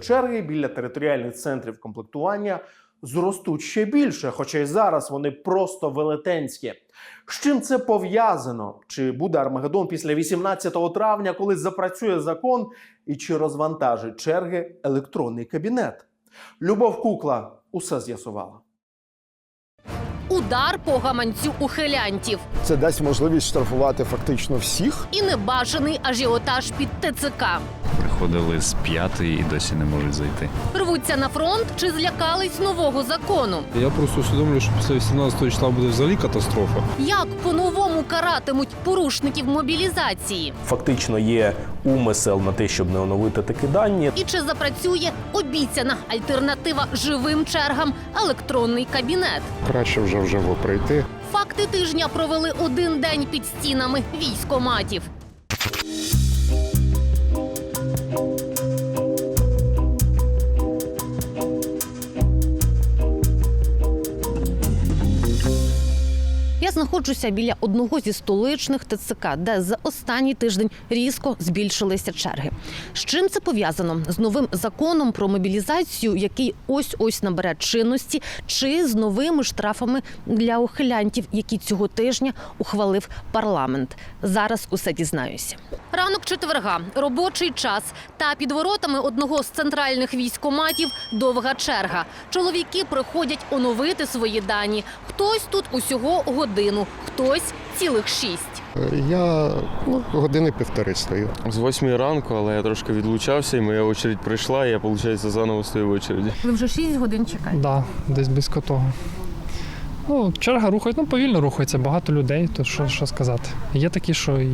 Черги біля територіальних центрів комплектування зростуть ще більше, хоча й зараз вони просто велетенські. З чим це пов'язано? Чи буде Армагеддон після 18 травня, коли запрацює закон, і чи розвантажить черги електронний кабінет? Любов Кукла усе з'ясувала. Удар по гаманцю ухилянтів Це дасть можливість штрафувати фактично всіх. і небажаний ажіотаж під ТЦК. Приходили з п'ятої і досі не можуть зайти. Рвуться на фронт чи злякались нового закону? Я просто усвідомлюю, що після 18 числа буде взагалі катастрофа. Як по-новому каратимуть порушників мобілізації? фактично є умисел на те, щоб не оновити такі дані. І чи запрацює обіцяна альтернатива живим чергам електронний кабінет? Краще вже вживу прийти. Факти тижня провели один день під стінами військоматів. Знаходжуся біля одного зі столичних ТЦК, де за останній тиждень різко збільшилися черги. З чим це пов'язано? З новим законом про мобілізацію, який ось ось набере чинності, чи з новими штрафами для ухилянтів, які цього тижня ухвалив парламент. Зараз усе дізнаюся. Ранок четверга, робочий час. Та під воротами одного з центральних військоматів довга черга. Чоловіки приходять оновити свої дані. Хтось тут усього годину, хтось цілих шість. Я ну, години півтори стою. З восьмої ранку, але я трошки відлучався, і моя очередь прийшла, і я, виходить, заново стою в очереді. Ви вже шість годин чекаєте. Да, десь близько того. Ну, черга рухається, ну повільно рухається, багато людей, то що, що сказати. Є такі, що і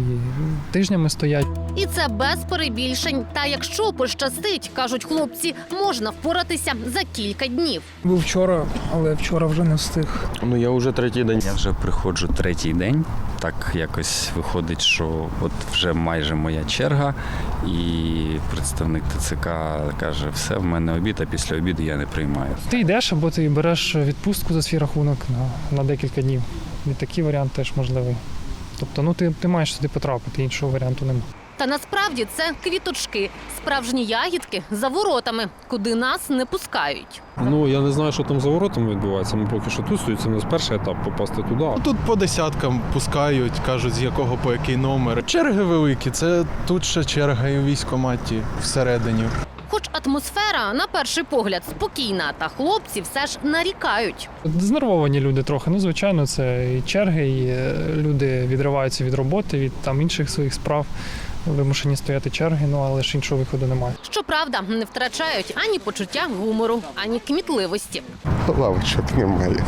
тижнями стоять. І це без перебільшень. Та якщо пощастить, кажуть хлопці, можна впоратися за кілька днів. Був вчора, але вчора вже не встиг. Ну я вже третій день. Я вже приходжу третій день. Так якось виходить, що от вже майже моя черга, і представник ТЦК каже: все, в мене обід, а після обіду я не приймаю. Ти йдеш або ти береш відпустку за свій рахунок на, на декілька днів. І такий варіант теж можливий. Тобто, ну ти, ти маєш сюди потрапити, іншого варіанту немає. Та насправді це квіточки, справжні ягідки за воротами, куди нас не пускають. Ну я не знаю, що там за воротами відбувається. Ми поки що тут стоїть. Це у нас перший етап попасти туди. Ну, Тут по десяткам пускають, кажуть, з якого по який номер. Черги великі, це тут ще черга і у військкоматі всередині. Хоч атмосфера на перший погляд спокійна, та хлопці все ж нарікають. Знервовані люди трохи. Ну, звичайно, це і черги, і е, люди відриваються від роботи, від там інших своїх справ. Вимушені стояти черги, ну але ж іншого виходу немає. Щоправда, не втрачають ані почуття гумору, ані кмітливості. Лавочок немає.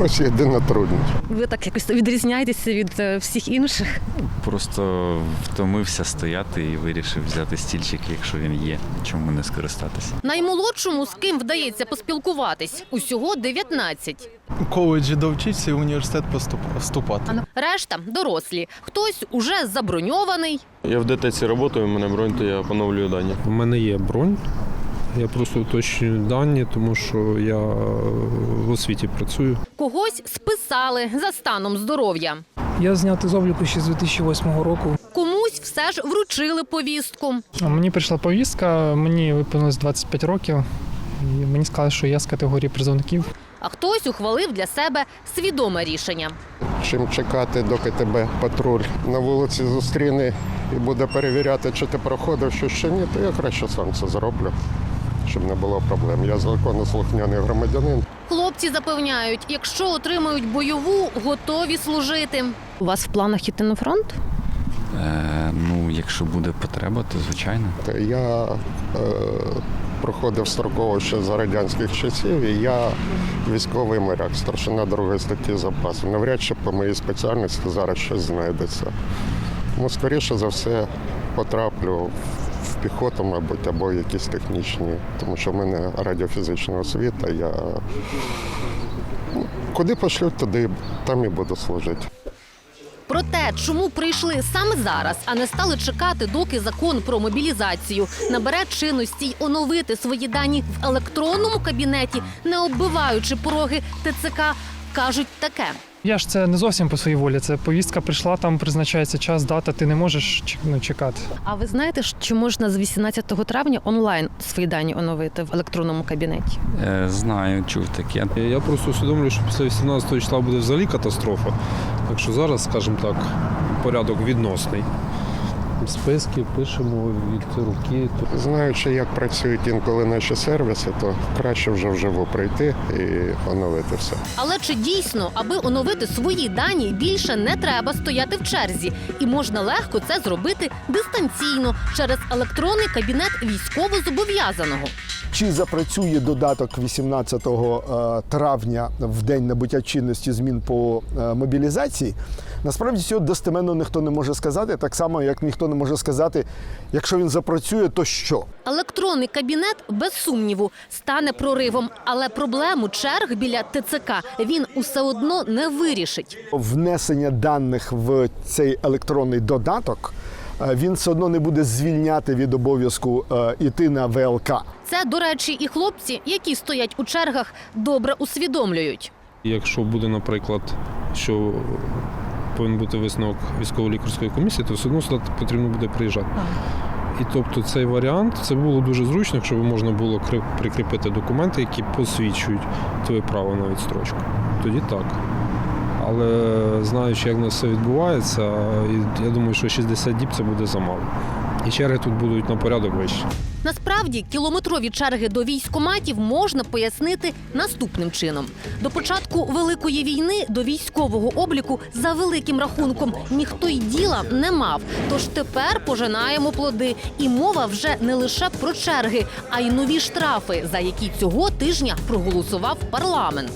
Ось єдина трудність. Ви так якось відрізняєтеся від е, всіх інших. Просто втомився стояти і вирішив взяти стільчик, якщо він є. Чому не скористатися? Наймолодшому з ким вдається поспілкуватись усього 19. У коледжі довчиться і в університет поступ- вступати. Решта дорослі. Хтось уже заброньований, Я в ДТЦ працюю, у мене бронь, то я поновлюю дані. У мене є бронь. Я просто уточнюю дані, тому що я в освіті працюю. когось списали за станом здоров'я. Я знятий з обліку ще з 2008 року. Комусь все ж вручили повістку. Мені прийшла повістка, мені виповнилось 25 років, і мені сказали, що я з категорії призовників. А хтось ухвалив для себе свідоме рішення. Чим чекати, доки тебе патруль на вулиці зустріне і буде перевіряти, чи ти проходив, що ще ні, то я краще сам це зроблю, щоб не було проблем. Я законослухняний громадянин. Хлопці запевняють, якщо отримають бойову, готові служити. У вас в планах іти на фронт? Е, ну, якщо буде потреба, то звичайно. Я е, проходив строково ще за радянських часів, і я військовий моряк, старшина другої статті запасу. Навряд чи по моїй спеціальності зараз щось знайдеться. Ну, скоріше за все, потраплю в піхоту, мабуть, або якісь технічні, тому що в мене радіофізична освіта. Я ну, куди пошлють, туди там і буду служити. Про те, чому прийшли саме зараз, а не стали чекати, доки закон про мобілізацію набере чинності й оновити свої дані в електронному кабінеті, не оббиваючи пороги ТЦК, кажуть таке. Я ж це не зовсім по своїй волі. Це повістка прийшла, там призначається час, дата. Ти не можеш ну, чекати. А ви знаєте, що можна з 18 травня онлайн свої дані оновити в електронному кабінеті? Е, Знаю, чув таке. Я просто усвідомлюю, що після 18 числа буде взагалі катастрофа. Так що зараз, скажімо так, порядок відносний. Списки пишемо від руки. Знаючи, як працюють інколи наші сервіси, то краще вже вживу прийти і оновити все. Але чи дійсно, аби оновити свої дані, більше не треба стояти в черзі, і можна легко це зробити дистанційно через електронний кабінет військовозобов'язаного? Чи запрацює додаток 18 е, травня в день набуття чинності змін по е, мобілізації? Насправді цього достеменно ніхто не може сказати, так само як ніхто не може сказати, якщо він запрацює, то що? Електронний кабінет без сумніву стане проривом, але проблему черг біля ТЦК він усе одно не вирішить. Внесення даних в цей електронний додаток е, він все одно не буде звільняти від обов'язку е, іти на ВЛК. Це, до речі, і хлопці, які стоять у чергах, добре усвідомлюють. Якщо буде, наприклад, що повинен бути висновок військово-лікарської комісії, то все одно сюди потрібно буде приїжджати. І тобто цей варіант це було дуже зручно, якщо можна було прикріпити документи, які посвідчують твоє право на відстрочку. Тоді так. Але знаючи, як у нас все відбувається, я думаю, що 60 діб це буде замало. І черги тут будуть на порядок вищі. Насправді кілометрові черги до військоматів можна пояснити наступним чином: до початку великої війни до військового обліку за великим рахунком ніхто й діла не мав. Тож тепер пожинаємо плоди, і мова вже не лише про черги, а й нові штрафи, за які цього тижня проголосував парламент.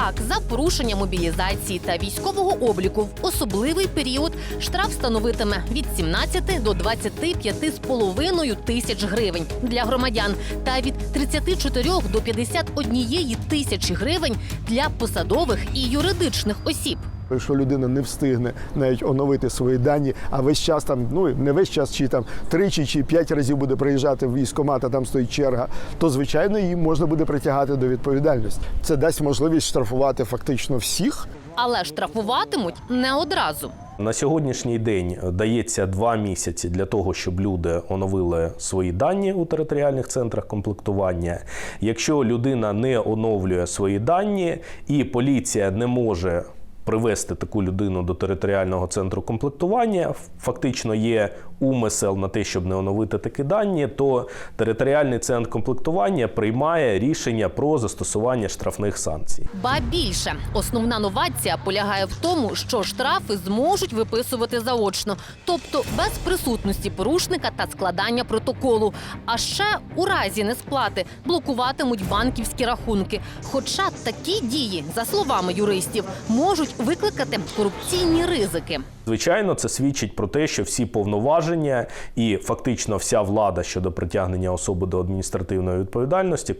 Так, за порушення мобілізації та військового обліку в особливий період штраф становитиме від 17 до 25,5 тисяч гривень для громадян та від 34 до 51 тисячі гривень для посадових і юридичних осіб. Якщо людина не встигне навіть оновити свої дані, а весь час там, ну не весь час, чи там тричі чи п'ять разів буде приїжджати в військкомат, а там стоїть черга, то звичайно її можна буде притягати до відповідальності. Це дасть можливість штрафувати фактично всіх. Але штрафуватимуть не одразу. На сьогоднішній день дається два місяці для того, щоб люди оновили свої дані у територіальних центрах комплектування. Якщо людина не оновлює свої дані і поліція не може привести таку людину до територіального центру комплектування, фактично є умисел на те, щоб не оновити такі дані, то територіальний центр комплектування приймає рішення про застосування штрафних санкцій. Ба більше основна новація полягає в тому, що штрафи зможуть виписувати заочно, тобто без присутності порушника та складання протоколу. А ще у разі несплати блокуватимуть банківські рахунки. Хоча такі дії, за словами юристів, можуть викликати корупційні ризики. Звичайно, це свідчить про те, що всі повноваження і фактично вся влада щодо притягнення особи до адміністративної відповідальності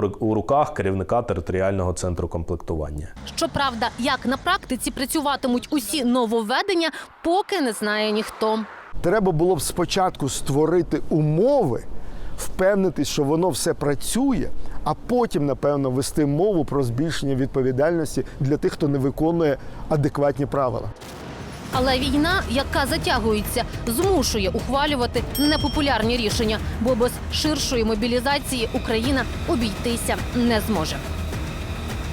ру- у руках керівника територіального центру комплектування. Щоправда, як на практиці працюватимуть усі нововведення, поки не знає ніхто. Треба було б спочатку створити умови, впевнитись, що воно все працює, а потім, напевно, вести мову про збільшення відповідальності для тих, хто не виконує адекватні правила. Але війна, яка затягується, змушує ухвалювати непопулярні рішення, бо без ширшої мобілізації Україна обійтися не зможе.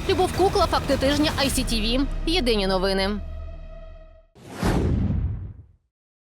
Любов Кукла, факти тижня ICTV. Єдині новини.